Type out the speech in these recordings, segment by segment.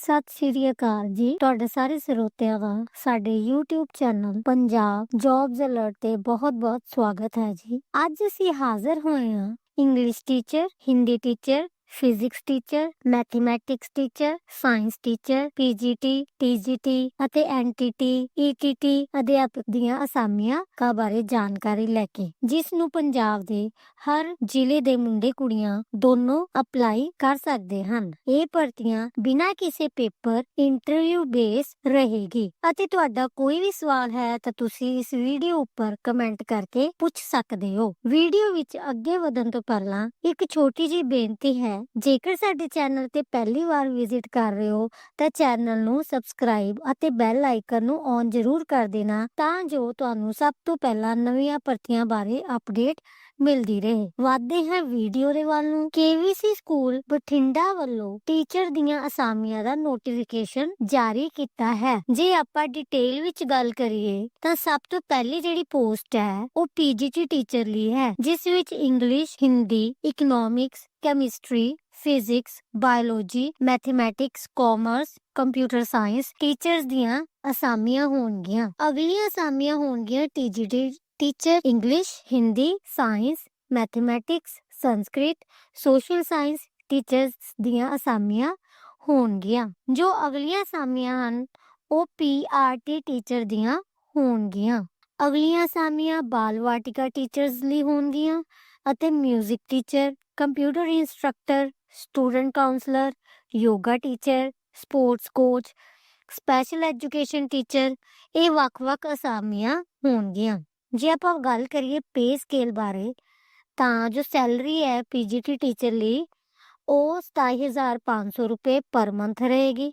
ਸਤਿ ਸ਼੍ਰੀ ਅਕਾਲ ਜੀ। ਤੁਹਾਡੇ ਸਾਰੇ ਸਰੋਤਿਆਂ ਦਾ ਸਾਡੇ YouTube channel Punjab jobs alert ਤੇ ਬਹੁਤ-ਬਹੁਤ ਸਵਾਗਤ ਹੈ ਜੀ। ਅੱਜ ਅਸੀਂ ਹਾਜ਼ਰ ਹੋਏ ਹਾਂ English teacher Hindi teacher physics teacher mathematics teacher science teacher PGT TGT ਅਤੇ ਐਨਟੀਟੀ ਈਟੀਟੀ ਅਧਿਆਪਕ ਦੀਆਂ ਅਸਾਮੀਆਂ ਕਾ ਬਾਰੇ ਜਾਣਕਾਰੀ ਲੈ ਕੇ ਜਿਸ ਨੂੰ ਪੰਜਾਬ ਦੇ ਹਰ ਜ਼ਿਲ੍ਹੇ ਦੇ ਮੁੰਡੇ ਕੁੜੀਆਂ ਦੋਨੋਂ ਅਪਲਾਈ ਕਰ ਸਕਦੇ ਹਨ। ਇਹ ਭਰਤੀਆਂ ਬਿਨਾਂ ਕਿਸੇ ਪੇਪਰ ਇੰਟਰਵਿਊ ਬੇਸ ਰਹੇਗੀ। ਅਤੇ ਤੁਹਾਡਾ ਕੋਈ ਵੀ ਸਵਾਲ ਹੈ ਤਾਂ ਤੁਸੀਂ ਇਸ ਵੀਡੀਓ ਉੱਪਰ ਕਮੈਂਟ ਕਰਕੇ ਪੁੱਛ ਸਕਦੇ ਹੋ। ਵੀਡੀਓ ਵਿੱਚ ਅੱਗੇ ਵਧਣ ਤੋਂ ਪਹਿਲਾਂ ਇੱਕ ਛੋਟੀ ਜਿਹੀ ਬੇਨਤੀ ਹੈ ਜੇਕਰ ਸਾਡੇ ਚੈਨਲ ਤੇ ਪਹਿਲੀ ਵਾਰ ਵਿਜ਼ਿਟ ਕਰ ਰਹੇ ਹੋ, ਤਾਂ ਚੈਨਲ ਨੂੰ ਸਬਸਕ੍ਰਾਈਬ ਅਤੇ ਬੈਲ ਆਈਕਨ ਨੂੰ ਔਨ ਜ਼ਰੂਰ ਕਰ ਦੇਣਾ, ਤਾਂ ਜੋ ਤੁਹਾਨੂੰ ਸਭ ਤੋਂ ਪਹਿਲਾਂ ਨਵੀਆਂ ਭਰਤੀਆਂ ਬਾਰੇ ਅਪਡੇਟ ਮਿਲਦੀ ਰਹੇ। ਵਾਧੇ ਹਾਂ ਵੀਡੀਓ ਦੇ ਵੱਲ ਨੂੰ। ਕੇਵੀਸੀ ਸਕੂਲ ਬਠਿੰਡਾ ਵੱਲੋਂ ਟੀਚਰ ਦੀਆਂ ਅਸਾਮੀਆਂ ਦਾ ਨੋਟੀਫਿਕੇਸ਼ਨ ਜਾਰੀ ਕੀਤਾ ਹੈ। ਜੇ ਆਪਾਂ ਡਿਟੇਲ ਵਿੱਚ ਗੱਲ ਕਰੀਏ, ਤਾਂ ਸਭ ਤੋਂ ਪਹਿਲੀ ਜਿਹੜੀ ਪੋਸਟ ਹੈ, ਉਹ ਪੀਜੀਟੀ ਟੀਚਰ ਲਈ ਹੈ, ਜਿਸ ਵਿੱਚ English Hindi economics chemistry physics biology mathematics commerce computer science teachers ਦੀਆਂ ਅਸਾਮੀਆਂ ਹੋਣਗੀਆਂ। ਅਗਲੀਆਂ ਅਸਾਮੀਆਂ ਹੋਣਗੀਆਂ TGT teacher English Hindi science mathematics Sanskrit social science teachers ਦੀਆਂ ਅਸਾਮੀਆਂ ਹੋਣਗੀਆਂ। ਜੋ ਅਗਲੀਆਂ ਅਸਾਮੀਆਂ ਹਨ, ਉਹ ਪੀਆਰਟੀ ਟੀਚਰ ਦੀਆਂ ਹੋਣਗੀਆਂ। ਅਗਲੀਆਂ ਅਸਾਮੀਆਂ ਬਾਲ ਵਾਟਿਕਾ ਟੀਚਰਸ ਲਈ ਹੋਣਗੀਆਂ ਅਤੇ 뮤직 teacher computer instructor student counsellor yoga teacher sports coach special education teacher ਇਹ ਵੱਖ-ਵੱਖ ਅਸਾਮੀਆਂ ਹੋਣਗੀਆਂ। ਜੇ ਆਪਾਂ ਗੱਲ ਕਰੀਏ ਪੇ ਸਕੇਲ ਬਾਰੇ ਤਾਂ ਜੋ ਸੈਲਰੀ ਹੈ ਪੀਜੀਟੀ ਟੀਚਰ ਲਈ ਉਹ 27500 ਰੁਪਏ ਪਰ ਮੰਥ ਰਹੇਗੀ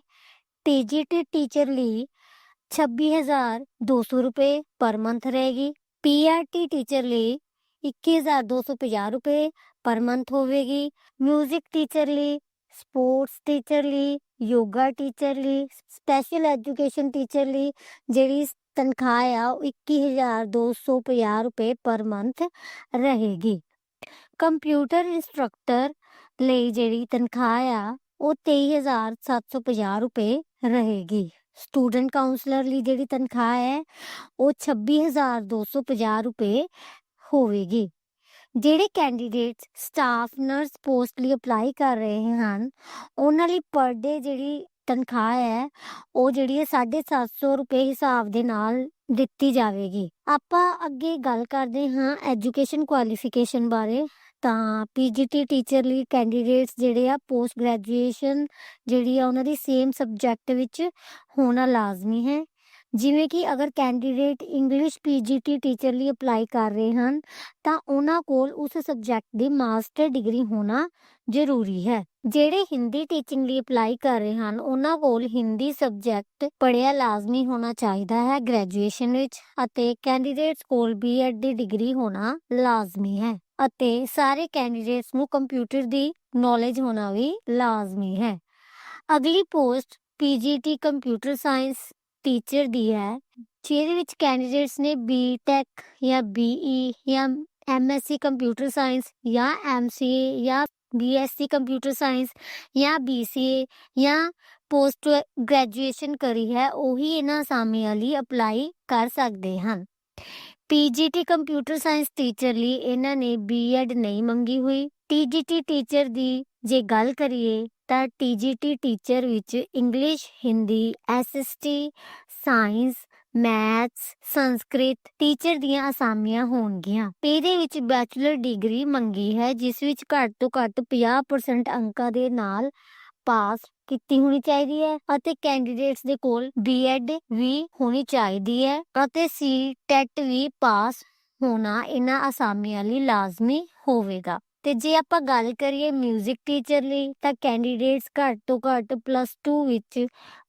ਟੀਜੀਟੀ ਟੀਚਰ ਲਈ 26200 ਰੁਪਏ ਪਰ ਮੰਥ ਰਹੇਗੀ ਪੀਆਰਟੀ ਟੀਚਰ ਲਈ 21250 ਰੁਪਏ ਪਰ ਮੰਥ ਹੋਵੇਗੀ 뮤직 ਟੀਚਰ ਲਈ ਸਪੋਰਟਸ ਟੀਚਰ ਲਈ ਯੋਗਾ ਟੀਚਰ ਲਈ ਸਪੈਸ਼ਲ ਐਜੂਕੇਸ਼ਨ ਟੀਚਰ ਲਈ ਜਿਹੜੀ ਤਨਖਾਹ ਆ ਉਹ 21250 ਰੁਪਏ ਪਰ ਮੰਥ ਰਹੇਗੀ ਕੰਪਿਊਟਰ ਇੰਸਟ੍ਰਕਟਰ ਲਈ ਜਿਹੜੀ ਤਨਖਾਹ ਆ ਉਹ 23750 ਰੁਪਏ ਰਹੇਗੀ ਸਟੂਡੈਂਟ ਕਾਉਂਸਲਰ ਲਈ ਜਿਹੜੀ ਤਨਖਾਹ ਹੈ ਉਹ 26250 ਰੁਪਏ ਹੋਵੇਗੀ ਜਿਹੜੇ ਕੈਂਡੀਡੇਟਸ ਸਟਾਫ ਨਰਸ ਪੋਸਟ ਲਈ ਅਪਲਾਈ ਕਰ ਰਹੇ ਹਨ, ਉਹਨਾਂ ਲਈ ਪਰ ਡੇ ਜਿਹੜੀ ਤਨਖਾਹ ਹੈ, ਉਹ ਜਿਹੜੀ ਹੈ 750 ਰੁਪਏ ਹਿਸਾਬ ਦੇ ਨਾਲ ਦਿੱਤੀ ਜਾਵੇਗੀ। ਆਪਾਂ ਅੱਗੇ ਗੱਲ ਕਰਦੇ ਹਾਂ ਐਜੂਕੇਸ਼ਨ ਕੁਆਲੀਫਿਕੇਸ਼ਨ ਬਾਰੇ। ਤਾਂ ਪੀਜੀਟੀ ਟੀਚਰ ਲਈ ਕੈਂਡੀਡੇਟਸ ਜਿਹੜੇ ਆ ਪੋਸਟ ਗ੍ਰੈਜੂਏਸ਼ਨ ਜਿਹੜੀ ਆ ਉਹਨਾਂ ਦੀ ਸੇਮ ਸਬਜੈਕਟ ਵਿੱਚ ਹੋਣਾ ਲਾਜ਼ਮੀ ਹੈ। ਜਿਵੇਂ ਕਿ ਅਗਰ ਕੈਂਡੀਡੇਟ ਇੰਗਲਿਸ਼ ਪੀਜੀਟੀ ਟੀਚਰ ਲਈ ਅਪਲਾਈ ਕਰ ਰਹੇ ਹਨ, ਤਾਂ ਉਹਨਾਂ ਕੋਲ ਉਸ ਸਬਜੈਕਟ ਦੀ ਮਾਸਟਰ ਡਿਗਰੀ ਹੋਣਾ ਜ਼ਰੂਰੀ ਹੈ। ਜਿਹੜੇ ਹਿੰਦੀ ਟੀਚਿੰਗ ਲਈ ਅਪਲਾਈ ਕਰ ਰਹੇ ਹਨ, ਉਹਨਾਂ ਕੋਲ ਹਿੰਦੀ ਸਬਜੈਕਟ ਪੜ੍ਹਿਆ ਲਾਜ਼ਮੀ ਹੋਣਾ ਚਾਹੀਦਾ ਹੈ ਗ੍ਰੈਜੂਏਸ਼ਨ ਵਿੱਚ ਅਤੇ ਕੈਂਡੀਡੇਟਸ ਕੋਲ ਬੀਐਡ ਦੀ ਡਿਗਰੀ ਹੋਣਾ ਲਾਜ਼ਮੀ ਹੈ ਅਤੇ ਸਾਰੇ ਕੈਂਡੀਡੇਟਸ ਨੂੰ ਕੰਪਿਊਟਰ ਦੀ ਨੌਲੇਜ ਹੋਣਾ ਵੀ ਲਾਜ਼ਮੀ ਹੈ। ਅਗਲੀ post PGT computer science teacher ਦੀ ਹੈ, ਜਿਹਦੇ ਵਿੱਚ ਕੈਂਡੀਡੇਟਸ ਨੇ ਬੀਟੈਕ ਜਾਂ ਬੀਈ ਜਾਂ ਐਮਐਸਸੀ ਕੰਪਿਊਟਰ ਸਾਇੰਸ ਜਾਂ ਐਮਸੀਏ ਜਾਂ ਬੀਐਸਸੀ ਕੰਪਿਊਟਰ ਸਾਇੰਸ ਜਾਂ ਬੀਸੀਏ ਜਾਂ ਪੋਸਟ ਗ੍ਰੈਜੂਏਸ਼ਨ ਕਰੀ ਹੈ, ਉਹੀ ਇਹਨਾਂ ਅਸਾਮੀਆਂ ਲਈ ਅਪਲਾਈ ਕਰ ਸਕਦੇ ਹਨ। ਪੀਜੀਟੀ ਕੰਪਿਊਟਰ ਸਾਇੰਸ ਟੀਚਰ ਲਈ ਇਹਨਾਂ ਨੇ ਬੀਐਡ ਨਹੀਂ ਮੰਗੀ ਹੋਈ। ਟੀਜੀਟੀ ਟੀਚਰ ਦੀ ਜੇ ਗੱਲ ਕਰੀਏ ਤਾਂ ਟੀਜੀਟੀ ਟੀਚਰ ਵਿੱਚ English Hindi SST science maths Sanskrit teacher ਦੀਆਂ ਅਸਾਮੀਆਂ ਹੋਣਗੀਆਂ। ਇਹਦੇ ਵਿੱਚ ਬੈਚਲਰ ਡਿਗਰੀ ਮੰਗੀ ਹੈ, ਜਿਸ ਵਿੱਚ ਘੱਟ ਤੋਂ ਘੱਟ 50% ਅੰਕਾਂ ਦੇ ਨਾਲ ਪਾਸ ਕੀਤੀ ਹੋਣੀ ਚਾਹੀਦੀ ਹੈ ਅਤੇ ਕੈਂਡੀਡੇਟਸ ਦੇ ਕੋਲ ਬੀਐਡ ਵੀ ਹੋਣੀ ਚਾਹੀਦੀ ਹੈ ਅਤੇ ਸੀ ਟੈਟ ਵੀ ਪਾਸ ਹੋਣਾ ਇਹਨਾਂ ਅਸਾਮੀਆਂ ਲਈ ਲਾਜ਼ਮੀ ਹੋਵੇਗਾ। ਤੇ ਜੇ ਆਪਾਂ ਗੱਲ ਕਰੀਏ 뮤직 ਟੀਚਰ ਲਈ ਤਾਂ ਕੈਂਡੀਡੇਟਸ ਘੱਟ ਤੋਂ ਘੱਟ ਪਲੱਸ 2 ਵਿੱਚ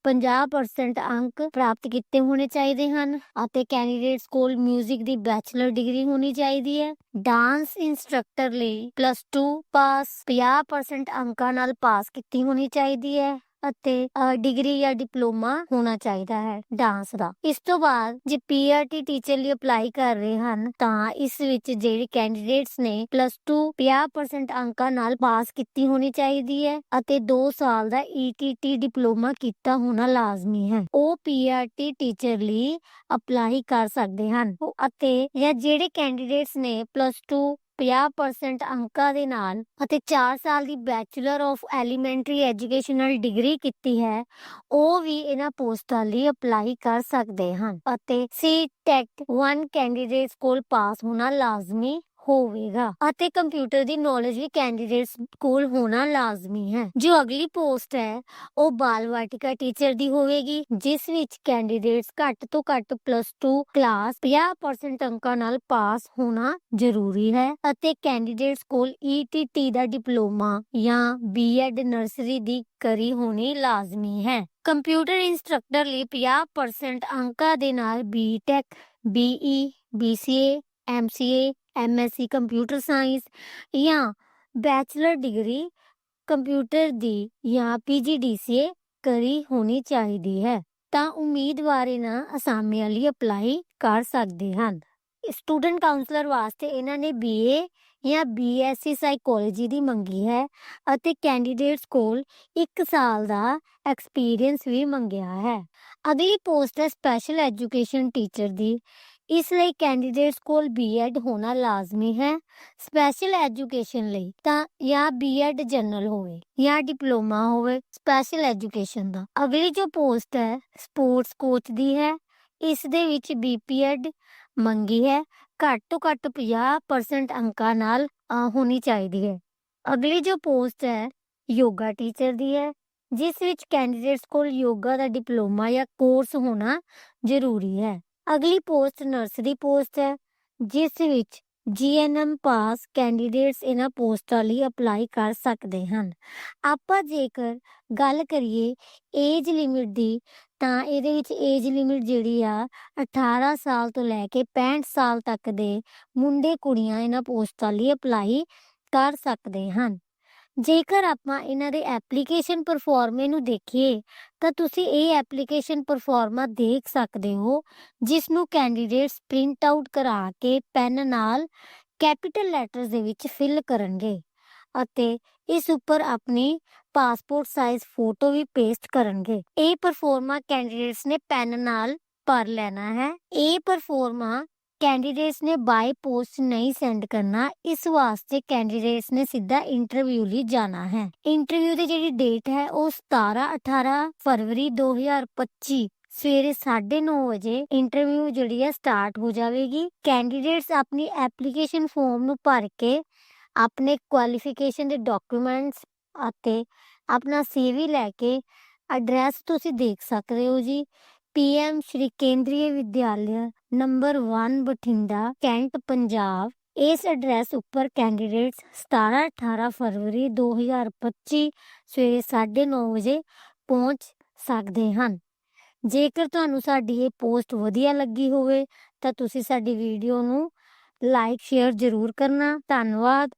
50% ਅੰਕ ਪ੍ਰਾਪਤ ਕੀਤੇ ਹੋਣੇ ਚਾਹੀਦੇ ਹਨ ਅਤੇ ਕੈਂਡੀਡੇਟਸ ਕੋਲ 뮤직 ਦੀ ਬੈਚਲਰ ਡਿਗਰੀ ਹੋਣੀ ਚਾਹੀਦੀ ਹੈ ਡਾਂਸ ਇੰਸਟ੍ਰਕਟਰ ਲਈ ਪਲੱਸ 2 ਪਾਸ 50% ਅੰਕਾਂ ਨਾਲ ਪਾਸ ਕੀਤੀ ਹੋਣੀ ਚਾਹੀਦੀ ਹੈ ਅਤੇ ਡਿਗਰੀ ਜਾਂ ਡਿਪਲੋਮਾ ਹੋਣਾ ਚਾਹੀਦਾ ਹੈ ਡਾਂਸ ਦਾ। ਇਸ ਤੋਂ ਬਾਅਦ ਜੇ ਪੀਆਰਟੀ ਟੀਚਰ ਲਈ ਅਪਲਾਈ ਕਰ ਰਹੇ ਹਨ, ਤਾਂ ਇਸ ਵਿੱਚ ਜਿਹੜੇ ਕੈਂਡੀਡੇਟਸ ਨੇ ਪਲੱਸ 2 50% ਅੰਕਾਂ ਨਾਲ ਪਾਸ ਕੀਤੀ ਹੋਣੀ ਚਾਹੀਦੀ ਹੈ ਅਤੇ 2 ਸਾਲ ਦਾ ਈਟੀਟੀ ਡਿਪਲੋਮਾ ਕੀਤਾ ਹੋਣਾ ਲਾਜ਼ਮੀ ਹੈ। ਉਹ ਪੀਆਰਟੀ ਟੀਚਰ ਲਈ ਅਪਲਾਈ ਕਰ ਸਕਦੇ ਹਨ। ਅਤੇ, ਜਾਂ ਜਿਹੜੇ ਕੈਂਡੀਡੇਟਸ ਨੇ ਪਲੱਸ 2 50% ਅੰਕਾਂ ਦੇ ਨਾਲ ਅਤੇ 4 ਸਾਲ ਦੀ bachelor of elementary educational degree ਕੀਤੀ ਹੈ, ਉਹ ਵੀ ਇਹਨਾਂ ਪੋਸਟਾਂ ਲਈ ਅਪਲਾਈ ਕਰ ਸਕਦੇ ਹਨ ਅਤੇ ਸੀ ਟੈਟ 1 ਕੈਂਡੀਡੇਟਸ ਕੋਲ ਪਾਸ ਹੋਣਾ ਲਾਜ਼ਮੀ ਹੋਵੇਗਾ। ਅਤੇ ਕੰਪਿਊਟਰ ਦੀ ਨੌਲੇਜ ਵੀ ਕੈਂਡੀਡੇਟਸ ਕੋਲ ਹੋਣਾ ਲਾਜ਼ਮੀ ਹੈ। ਜੋ ਅਗਲੀ ਪੋਸਟ ਹੈ, ਉਹ ਬਾਲ ਵਾਟਿਕਾ ਟੀਚਰ ਦੀ ਹੋਵੇਗੀ, ਜਿਸ ਵਿੱਚ ਕੈਂਡੀਡੇਟਸ ਘੱਟ ਤੋਂ ਘੱਟ ਪਲੱਸ 2 ਕਲਾਸ 50% ਅੰਕਾਂ ਨਾਲ ਪਾਸ ਹੋਣਾ ਜ਼ਰੂਰੀ ਹੈ ਅਤੇ ਕੈਂਡੀਡੇਟਸ ਕੋਲ ETT ਦਾ ਡਿਪਲੋਮਾ ਜਾਂ ਬੀਐਡ ਨਰਸਰੀ ਦੀ ਕਰੀ ਹੋਣੀ ਲਾਜ਼ਮੀ ਹੈ। ਕੰਪਿਊਟਰ ਇੰਸਟ੍ਰਕਟਰ ਲਈ 50% ਅੰਕਾਂ ਦੇ ਨਾਲ BTech BE BCA MCA MSc computer science ਜਾਂ ਬੈਚਲਰ ਡਿਗਰੀ ਕੰਪਿਊਟਰ ਦੀ ਜਾਂ PGDCA ਕਰੀ ਹੋਣੀ ਚਾਹੀਦੀ ਹੈ, ਤਾਂ ਉਮੀਦਵਾਰ ਇਹਨਾਂ ਅਸਾਮੀਆਂ ਲਈ ਅਪਲਾਈ ਕਰ ਸਕਦੇ ਹਨ। ਸਟੂਡੈਂਟ ਕਾਉਂਸਲਰ ਵਾਸਤੇ ਇਹਨਾਂ ਨੇ BA ਜਾਂ BSc ਸਾਈਕੋਲੋਜੀ ਦੀ ਮੰਗੀ ਹੈ ਅਤੇ ਕੈਂਡੀਡੇਟਸ ਕੋਲ 1 ਸਾਲ ਦਾ ਐਕਸਪੀਰੀਅੰਸ ਵੀ ਮੰਗਿਆ ਹੈ। ਅਗਲੀ ਪੋਸਟ ਹੈ ਸਪੈਸ਼ਲ ਐਜੂਕੇਸ਼ਨ ਟੀਚਰ ਦੀ ਇਸ ਲਈ ਕੈਂਡੀਡੇਟਸ ਕੋਲ ਬੀਐਡ ਹੋਣਾ ਲਾਜ਼ਮੀ ਹੈ ਸਪੈਸ਼ਲ ਐਜੂਕੇਸ਼ਨ ਲਈ ਤਾਂ ਜਾਂ ਬੀਐਡ ਜਨਰਲ ਹੋਵੇ ਜਾਂ ਡਿਪਲੋਮਾ ਹੋਵੇ ਸਪੈਸ਼ਲ ਐਜੂਕੇਸ਼ਨ ਦਾ। ਅਗਲੀ ਜੋ ਪੋਸਟ ਹੈ ਸਪੋਰਟਸ ਕੋਚ ਦੀ ਹੈ, ਇਸ ਦੇ ਵਿੱਚ ਬੀਪੀਐਡ ਮੰਗੀ ਹੈ, ਘੱਟ ਤੋਂ ਘੱਟ 50% ਅੰਕਾਂ ਨਾਲ ਹੋਣੀ ਚਾਹੀਦੀ ਹੈ। ਅਗਲੀ ਜੋ ਪੋਸਟ ਹੈ, ਯੋਗਾ ਟੀਚਰ ਦੀ ਹੈ, ਜਿਸ ਵਿੱਚ ਕੈਂਡੀਡੇਟਸ ਕੋਲ ਯੋਗਾ ਦਾ ਡਿਪਲੋਮਾ ਜਾਂ ਕੋਰਸ ਹੋਣਾ ਜ਼ਰੂਰੀ ਹੈ। ਅਗਲੀ ਪੋਸਟ ਨਰਸ ਦੀ ਪੋਸਟ ਹੈ, ਜਿਸ ਵਿੱਚ ਜੀਐਨਐਮ ਪਾਸ ਕੈਂਡੀਡੇਟਸ ਇਹਨਾਂ ਪੋਸਟਾਂ ਲਈ ਅਪਲਾਈ ਕਰ ਸਕਦੇ ਹਨ। ਆਪਾਂ ਜੇਕਰ ਗੱਲ ਕਰੀਏ ਏਜ ਲਿਮਿਟ ਦੀ, ਤਾਂ ਇਹਦੇ ਵਿੱਚ ਏਜ ਲਿਮਿਟ ਜਿਹੜੀ ਆ 18 ਸਾਲ ਤੋਂ ਲੈ ਕੇ 65 ਸਾਲ ਤੱਕ ਦੇ ਮੁੰਡੇ ਕੁੜੀਆਂ ਇਹਨਾਂ ਪੋਸਟਾਂ ਲਈ ਅਪਲਾਈ ਕਰ ਸਕਦੇ ਹਨ। ਜੇਕਰ ਆਪਾਂ ਇਹਨਾਂ ਦੇ ਐਪਲੀਕੇਸ਼ਨ ਪਰਫਾਰਮੇ ਨੂੰ ਦੇਖੀਏ, ਤਾਂ ਤੁਸੀਂ ਇਹ ਐਪਲੀਕੇਸ਼ਨ ਪਰਫਾਰਮਾ ਦੇਖ ਸਕਦੇ ਹੋ, ਜਿਸ ਨੂੰ ਕੈਂਡੀਡੇਟਸ ਪ੍ਰਿੰਟ ਆਊਟ ਕਰਾ ਕੇ ਪੈਨ ਨਾਲ ਕੈਪੀਟਲ ਲੈਟਰਸ ਦੇ ਵਿੱਚ ਫਿਲ ਕਰਨਗੇ ਅਤੇ ਇਸ ਉੱਪਰ ਆਪਣੀ ਪਾਸਪੋਰਟ ਸਾਈਜ਼ ਫੋਟੋ ਵੀ ਪੇਸਟ ਕਰਨਗੇ। ਇਹ ਪਰਫਾਰਮਾ ਕੈਂਡੀਡੇਟਸ ਨੇ ਪੈਨ ਨਾਲ ਭਰ ਲੈਣਾ ਹੈ। ਇਹ ਪਰਫਾਰਮਾ ਕੈਂਡੀਡੇਟਸ ਨੇ ਬਾਈ ਪੋਸਟ ਨਹੀਂ ਸੈਂਡ ਕਰਨਾ, ਇਸ ਵਾਸਤੇ ਕੈਂਡੀਡੇਟਸ ਨੇ ਸਿੱਧਾ ਇੰਟਰਵਿਊ ਲਈ ਜਾਣਾ ਹੈ। ਇੰਟਰਵਿਊ ਦੀ ਜਿਹੜੀ ਡੇਟ ਹੈ, ਉਹ 17 18 ਫਰਵਰੀ 2025 ਸਵੇਰੇ 9:30 ਵਜੇ ਇੰਟਰਵਿਊ ਜਿਹੜੀ ਹੈ ਸਟਾਰਟ ਹੋ ਜਾਵੇਗੀ। ਕੈਂਡੀਡੇਟਸ ਆਪਣੀ ਐਪਲੀਕੇਸ਼ਨ ਫਾਰਮ ਨੂੰ ਭਰ ਕੇ ਆਪਣੇ ਕੁਆਲੀਫਿਕੇਸ਼ਨ ਦੇ ਡਾਕੂਮੈਂਟਸ ਅਤੇ ਆਪਣਾ ਸੀਵੀ ਲੈ ਕੇ ਐਡਰੈਸ ਤੁਸੀਂ ਦੇਖ ਸਕਦੇ ਹੋ ਜੀ। PM Shri Kendriya Vidyalaya number 1 Bathinda, Cantt, Punjab. ਇਸ ਐਡਰੈਸ ਉੱਪਰ ਕੈਂਡੀਡੇਟਸ 17 18 ਫਰਵਰੀ 2025 ਸਵੇਰੇ 9:30 ਵਜੇ ਪਹੁੰਚ ਸਕਦੇ ਹਨ। ਜੇਕਰ ਤੁਹਾਨੂੰ ਸਾਡੀ ਇਹ ਪੋਸਟ ਵਧੀਆ ਲੱਗੀ ਹੋਵੇ, ਤਾਂ ਤੁਸੀਂ ਸਾਡੀ ਵੀਡੀਓ ਨੂੰ ਲਾਈਕ, ਸ਼ੇਅਰ ਜ਼ਰੂਰ ਕਰਨਾ। ਧੰਨਵਾਦ।